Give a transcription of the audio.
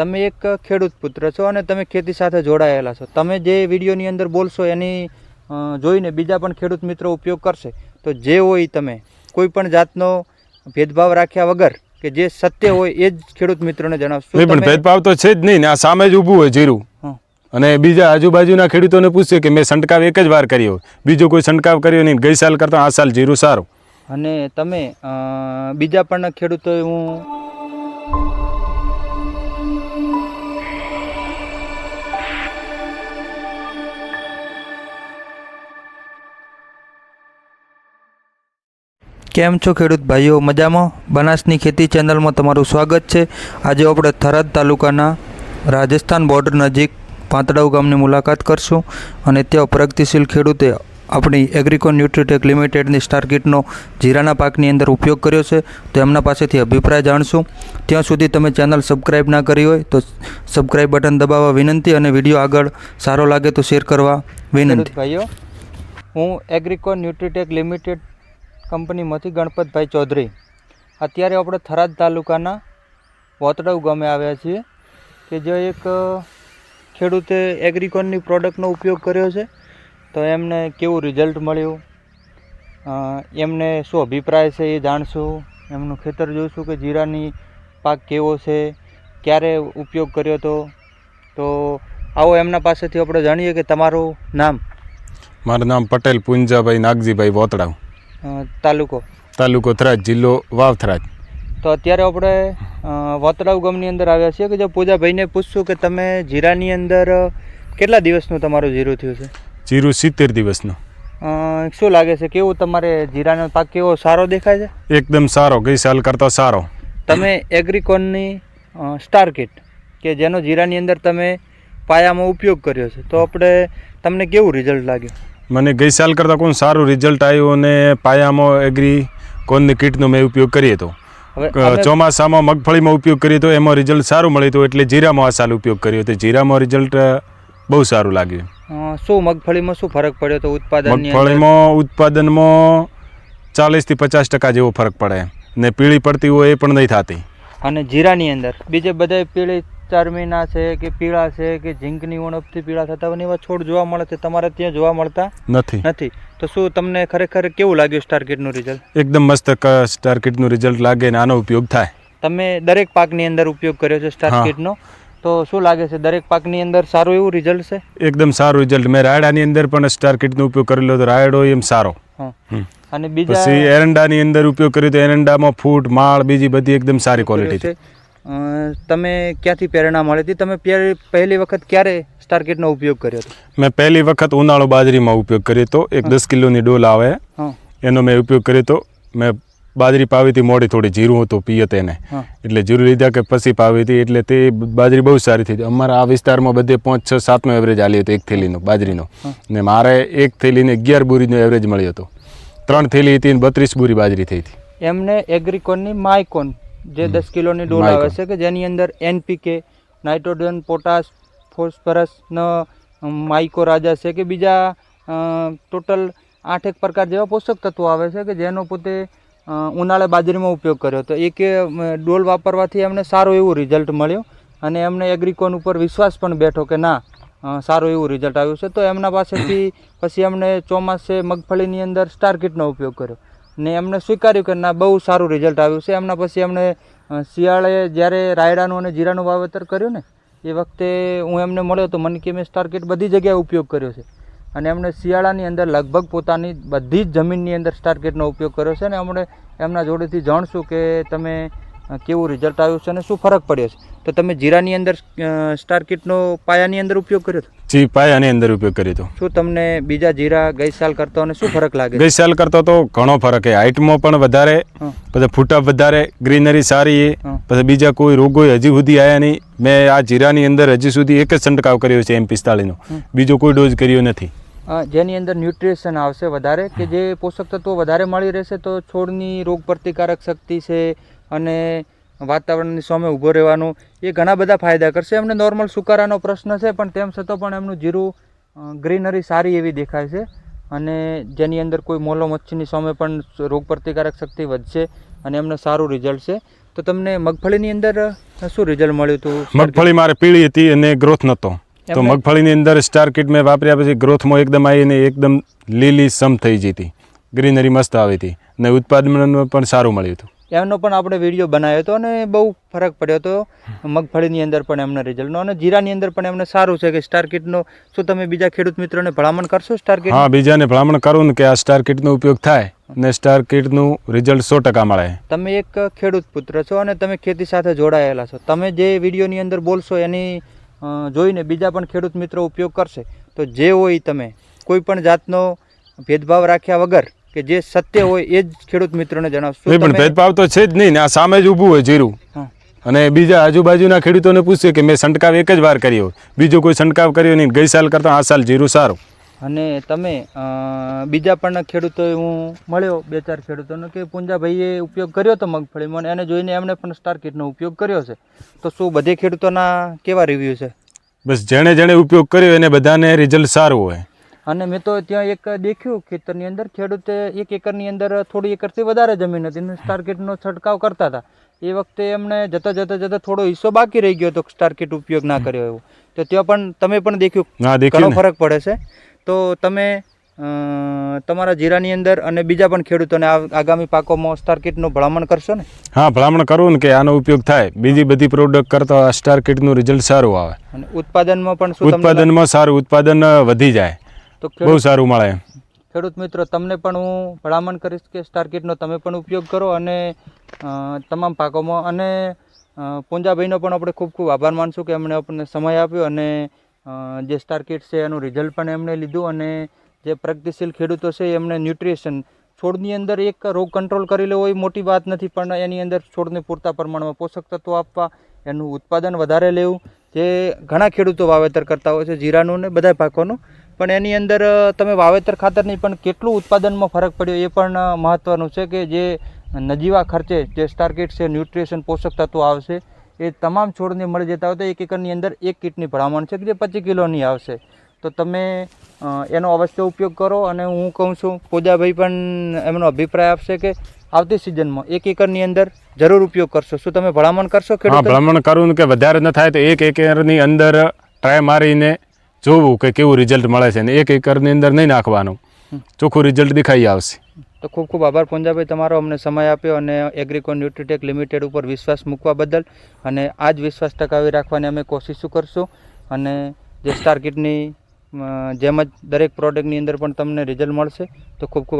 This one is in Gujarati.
તમે એક ખેડૂત પુત્ર છો અને તમે ખેતી સાથે જોડાયેલા છો. તમે જે વિડીયોની અંદર બોલશો એની જોઈને બીજા પણ ખેડૂત મિત્રો ઉપયોગ કરશે. તો જે હોય તમે કોઈ પણ જાતનો ભેદભાવ રાખ્યા વગર કે જે સત્ય હોય એ જ ખેડૂત મિત્રોને જણાવશો. પણ ભેદભાવ તો છે જ નહીં ને આ સામે જ ઊભું હોય જીરું. અને બીજા આજુબાજુના ખેડૂતોને પૂછશે કે મેં સંટકાવ એક જ વાર કર્યો. બીજો કોઈ સંટકાવ કર્યો નહીં ગઈ સાલ કરતાં આ સાલ જીરું સારું. અને તમે બીજા પણ ખેડૂતો હું કેમ છો ખેડૂત ભાઈઓ? મજામાં? બનાસની ખેતી ચેનલમાં તમારું સ્વાગત છે. આજે આપણે થરાદ તાલુકાના રાજસ્થાન બોર્ડર નજીક પાંતડાવ ગામની મુલાકાત કરશું અને ત્યાં પ્રગતિશીલ ખેડૂતે આપણી એગ્રીકોન ન્યુટ્રીટેક લિમિટેડની સ્ટાર કિટનો જીરાના પાકની અંદર ઉપયોગ કર્યો છે. તો એમના પાસેથી અભિપ્રાય જાણશું. ત્યાં સુધી તમે ચેનલ સબસ્ક્રાઈબ ના કરી હોય તો સબસ્ક્રાઈબ બટન દબાવવા વિનંતી અને વીડિયો આગળ સારો લાગે તો શેર કરવા વિનંતી. ભાઈઓ, હું એગ્રીકોન ન્યુટ્રીટેક લિમિટેડ કંપનીમાંથી ગણપતભાઈ ચૌધરી. અત્યારે આપણે થરાદ તાલુકાના વોતડવ ગામે આવ્યા છીએ કે જે એક ખેડૂતે એગ્રીકોનની પ્રોડક્ટનો ઉપયોગ કર્યો છે. તો એમને કેવું રિઝલ્ટ મળ્યું? એમને શું અભિપ્રાય છે એ જાણશું. એમનું ખેતર જોઈશું કે જીરાની પાક કેવો છે, ક્યારે ઉપયોગ કર્યો હતો. તો આવો એમના પાસેથી આપણે જાણીએ કે તમારું નામ? મારું નામ પટેલ પુંજાભાઈ નાગજીભાઈ વોતડાવ તાલુકો. તાલુકો થરાદ જિલ્લો વાવ થરાદ. તો અત્યારે આપણે વતરાવ ગામની અંદર આવ્યા છીએ કે જો પૂજાભાઈને પૂછશું કે તમે જીરાની અંદર કેટલા દિવસનું તમારું જીરું થયું છે? જીરું સિત્તેર દિવસનો. શું લાગે છે કેવું તમારે જીરાનો પાક કેવો સારો દેખાય છે? એકદમ સારો ગઈ સાલ કરતાં સારો. તમે એગ્રીકોનની સ્ટાર કિટ કે જેનો જીરાની અંદર તમે પાયામાં ઉપયોગ કર્યો છે. તો આપણે તમને કેવું રિઝલ્ટ લાગ્યું? મને ગઈ સાલ કરતાં કોઈ સારું રિઝલ્ટ આવ્યું અને પાયામાં એગ્રી કોનની કીટનો મેં ઉપયોગ કરીએ તો. ચોમાસામાં મગફળીમાં ઉપયોગ કર્યો તો એમાં રિઝલ્ટ સારું મળ્યું હતું એટલે જીરામાં આ સાલ ઉપયોગ કર્યો. તો જીરામાં રિઝલ્ટ બહુ સારું લાગ્યું. શું મગફળીમાં શું ફરક પડ્યો તો ઉત્પાદન મગફળીમાં ઉત્પાદનમાં ચાલીસથી પચાસ ટકા જેવો ફરક પડે. ને પીળી પડતી હોય એ પણ નહીં થતી. અને જીરાની અંદર? બીજે બધા પીળી ચારમીના છે કે પીળા છે કે ઝીંકની ઉણપથી પીળા થતા હોય ને એવા છોડ જોવા મળે છે. તમારે ત્યાં જોવા મળતા નથી. નથી. તો શું તમને ખરેખર કેવું લાગ્યું સ્ટાર કિટનું રિઝલ્ટ એકદમ મસ્ત સ્ટારકીટનું સ્ટાર કિટનું રિઝલ્ટ લાગે ને આનો ઉપયોગ થાય. તમે દરેક પાકની અંદર ઉપયોગ કર્યો છે સ્ટાર કિટનો તો શું લાગે છે દરેક પાકની અંદર સારું એવું રિઝલ્ટ છે? એકદમ સારું રિઝલ્ટ મેં રાયડાની અંદર પણ સ્ટાર કિટનો ઉપયોગ કરેલો હતો. રાયડો એમ સારો. અને બીજા પછી એરંડાની અંદર ઉપયોગ કર્યો તો એરંડામાં ફૂટ માળ બીજી બધી એકદમ સારી ક્વોલિટી છે. તમે ક્યાંથી પ્રેરણા મળી હતી? તમે પહેલી વખત ક્યારે સ્ટાર કિટનો ઉપયોગ કર્યો હતો? મેં પહેલી વખત ઉનાળો બાજરીમાં ઉપયોગ કર્યો હતો. એક દસ કિલોની ડોલ આવે. એનો મેં ઉપયોગ કર્યો તો મેં બાજરી પાવી હતી મોડી થોડી જીરું હતું પિયત એને. એટલે જીરું લીધા કે પછી પાવી હતી. એટલે તે બાજરી બહુ સારી થઈ હતી. અમારા આ વિસ્તારમાં બધે પાંચ છ સાતનો એવરેજ આલ્યો હતો એક થેલીનો બાજરીનો. ને મારે એક થેલીને અગિયાર બોરીનો એવરેજ મળ્યો હતો. ત્રણ થેલી હતી ને બત્રીસ બોરી બાજરી થઈ હતી. એમને એગ્રીકોનની માયકોન જે દસ કિલોની ડોલ આવે છે કે જેની અંદર એનપીકે નાઇટ્રોજન પોટાશ ફોસ્ફરસનો માઇકો રાજા છે કે બીજા ટોટલ આઠેક પ્રકાર જેવા પોષક તત્વો આવે છે કે જેનો પોતે ઉનાળે બાજરીમાં ઉપયોગ કર્યો. તો એક ડોલ વાપરવાથી એમને સારું એવું રિઝલ્ટ મળ્યું અને એમને એગ્રીકોન ઉપર વિશ્વાસ પણ બેઠો કે ના સારું એવું રિઝલ્ટ આવ્યું છે. તો એમના પાસેથી પછી એમણે ચોમાસે મગફળીની અંદર સ્ટાર કિટનો ઉપયોગ કર્યો. ને એમણે સ્વીકાર્યું કે ના, બહુ સારું રિઝલ્ટ આવ્યું છે. એમના પછી એમણે શિયાળે જ્યારે રાયડાનું અને જીરાનું વાવેતર કર્યું ને, એ વખતે હું એમને મળ્યો તો મને કે મેં સ્ટાર કિટ બધી જગ્યાએ ઉપયોગ કર્યો છે. અને એમણે શિયાળાની અંદર લગભગ પોતાની બધી જ જમીનની અંદર સ્ટાર કિટનો ઉપયોગ કર્યો છે અને એમણે એમના જોડેથી જાણશું કે તમે કેવું રિઝલ્ટ આવ્યું છે અને શું ફરક પડ્યો છે? તો તમે જીરાની અંદર સ્ટાર કિટનો પાયાની અંદર ઉપયોગ કર્યો હતો? જી પાયાની અંદર ઉપયોગ કર્યો હતો. શું તમને બીજા જીરા ગઈ સાલ કરતો અને શું ફરક લાગે? ગઈ સાલ કરતો તો ઘણો ફરક છે. હાઇટમાં પણ વધારે પછી ફૂટા વધારે ગ્રીનરી સારી પછી બીજા કોઈ રોગો હજી સુધી આવ્યા નહીં. મેં આ જીરાની અંદર હજી સુધી એક જ છંટકાવ કર્યો છે એમ પિસ્તાળીનો બીજો કોઈ ડોઝ કર્યો નથી. જેની અંદર ન્યુટ્રિશન આવશે વધારે, કે જે પોષક તત્વો વધારે મળી રહેશે તો છોડની રોગ પ્રતિકારક શક્તિ છે અને વાતાવરણની સામે ઊભો રહેવાનું, એ ઘણા બધા ફાયદા કરશે. એમને નોર્મલ સુકારાનો પ્રશ્ન છે, પણ તેમ છતાં પણ એમનું જીરું ગ્રીનરી સારી એવી દેખાય છે અને જેની અંદર કોઈ મોલો મચ્છીની સામે પણ રોગ પ્રતિકારક શક્તિ વધશે અને એમને સારું રિઝલ્ટ છે. તો તમને મગફળીની અંદર શું રિઝલ્ટ મળ્યું હતું મગફળી મારે પીળી હતી અને ગ્રોથ નહોતો. તો મગફળીની અંદર સ્ટાર કિટ મેં વાપર્યા પછી ગ્રોથમાં એકદમ આવીને એકદમ લીલી સમ થઈ જતી હતી. ગ્રીનરી મસ્ત આવી હતી અને ઉત્પાદન પણ સારું મળ્યું હતું. એમનો પણ આપણે વીડિયો બનાવ્યો હતો અને બહુ ફરક પડ્યો હતો. મગફળીની અંદર પણ એમના રિઝલ્ટનો અને જીરાની અંદર પણ એમને સારું છે કે સ્ટાર કિટનો શું તમે બીજા ખેડૂત મિત્રોને ભલામણ કરશો સ્ટાર કિટ હા બીજાને ભલામણ કરું ને કે આ સ્ટાર કિટનો ઉપયોગ થાય ને સ્ટાર કિટનું રિઝલ્ટ સો ટકા મળે. તમે એક ખેડૂત પુત્ર છો અને તમે ખેતી સાથે જોડાયેલા છો. તમે જે વિડીયોની અંદર બોલશો એની જોઈને બીજા પણ ખેડૂત મિત્રો ઉપયોગ કરશે. તો જે હોય તમે કોઈ પણ જાતનો ભેદભાવ રાખ્યા વગર કે જે સત્ય હોય એ જ ખેડૂત મિત્રોને જણાવશો. પણ ભેદભાવ તો છે જ નહીં ને આ સામે જ ઊભું હોય જીરું. અને બીજા આજુબાજુના ખેડૂતોને પૂછશે કે મેં છંટકાવ એક જ વાર કર્યો. બીજો કોઈ છંટકાવ કર્યો નહીં ગઈ સાલ કરતાં આ સાલ જીરું સારું. અને તમે બીજા પણ ખેડૂતો હું મળ્યો બે ચાર ખેડૂતોનો કે પુંજાભાઈએ ઉપયોગ કર્યો હતો મગફળીમાં અને એને જોઈને એમણે પણ સ્ટાર કિટનો ઉપયોગ કર્યો છે. તો શું બધે ખેડૂતોના કેવા રિવ્યૂ છે? બસ જેણે જેણે ઉપયોગ કર્યો એને બધાને રિઝલ્ટ સારું હોય. અને મેં તો ત્યાં એક દેખ્યું ખેતરની અંદર ખેડૂતે એક એકરની અંદર થોડી એકરથી વધારે જમીન હતી અને સ્ટાર કિટનો છંટકાવ કરતા હતા. એ વખતે એમણે જતા જતા જતા થોડો હિસ્સો બાકી રહી ગયો હતો સ્ટાર કિટ ઉપયોગ ના કર્યો એવો. તો ત્યાં પણ તમે પણ દેખ્યું. ના ઘણો ફરક પડે છે. તો તમે તમારા જીરાની અંદર અને બીજા પણ ખેડૂતોને આ- આગામી પાકોમાં સ્ટાર કિટનું ભલામણ કરશો ને? હા ભલામણ કરવું ને કે આનો ઉપયોગ થાય. બીજી બધી પ્રોડક્ટ કરતા આ સ્ટાર કિટનું રિઝલ્ટ સારું આવે. અને ઉત્પાદનમાં પણ શું ઉત્પાદનમાં સારું ઉત્પાદન વધી જાય. તો બહુ સારું મળે. ખેડૂત મિત્રો તમને પણ હું ભલામણ કરીશ કે સ્ટાર કિટનો તમે પણ ઉપયોગ કરો અને તમામ પાકોમાં. અને પૂંજાભાઈનો પણ આપણે ખૂબ ખૂબ આભાર માનશું કે એમણે આપણને સમય આપ્યો અને જે સ્ટાર કિટ છે, એનું રિઝલ્ટ પણ એમણે લીધું અને જે પ્રગતિશીલ ખેડૂતો છે એમને ન્યુટ્રિશન છોડની અંદર એક રોગ કંટ્રોલ કરી લેવો એ મોટી વાત નથી, પણ એની અંદર છોડને પૂરતા પ્રમાણમાં પોષક તત્વો આપવા, એનું ઉત્પાદન વધારે લેવું, જે ઘણા ખેડૂતો વાવેતર કરતા હોય છે, જીરાનું ને બધા પાકોનું. પણ એની અંદર તમે વાવેતર ખાતર નહીં પણ કેટલું ઉત્પાદનમાં ફરક પડ્યો એ પણ મહત્ત્વનું છે કે જે નજીવા ખર્ચે જે સ્ટાર કિટ છે ન્યુટ્રિશન પોષક તત્વો આવશે એ તમામ છોડને મળી જતા હોય તો એક એકરની અંદર એક કીટની ભલામણ છે કે જે પચીસ કિલોની આવશે. તો તમે એનો અવશ્ય ઉપયોગ કરો અને હું કહું છું પૂજાભાઈ પણ એમનો અભિપ્રાય આપશે કે આવતી સિઝનમાં એક એકરની અંદર જરૂર ઉપયોગ કરશો. શું તમે ભલામણ કરશો કે ભલામણ કરવું કે વધારે ન થાય તો એક એકરની અંદર ટ્રાય મારીને જોવું કે કેવું રિઝલ્ટ મળે છે ને એક એકરની અંદર નહીં નાખવાનું. ચોખ્ખું રિઝલ્ટ દેખાઈ આવશે. તો ખૂબ ખૂબ આભાર પુંજાભાઈ તમારો અમને સમય આપ્યો અને એગ્રીકોન ન્યુટ્રીટેક લિમિટેડ ઉપર વિશ્વાસ મૂકવા બદલ. અને આ જ વિશ્વાસ ટકાવી રાખવાની અમે કોશિશો કરશું અને જે સ્ટાર કિટની જેમ જ દરેક પ્રોડક્ટની અંદર પણ તમને રિઝલ્ટ મળશે. તો ખૂબ ખૂબ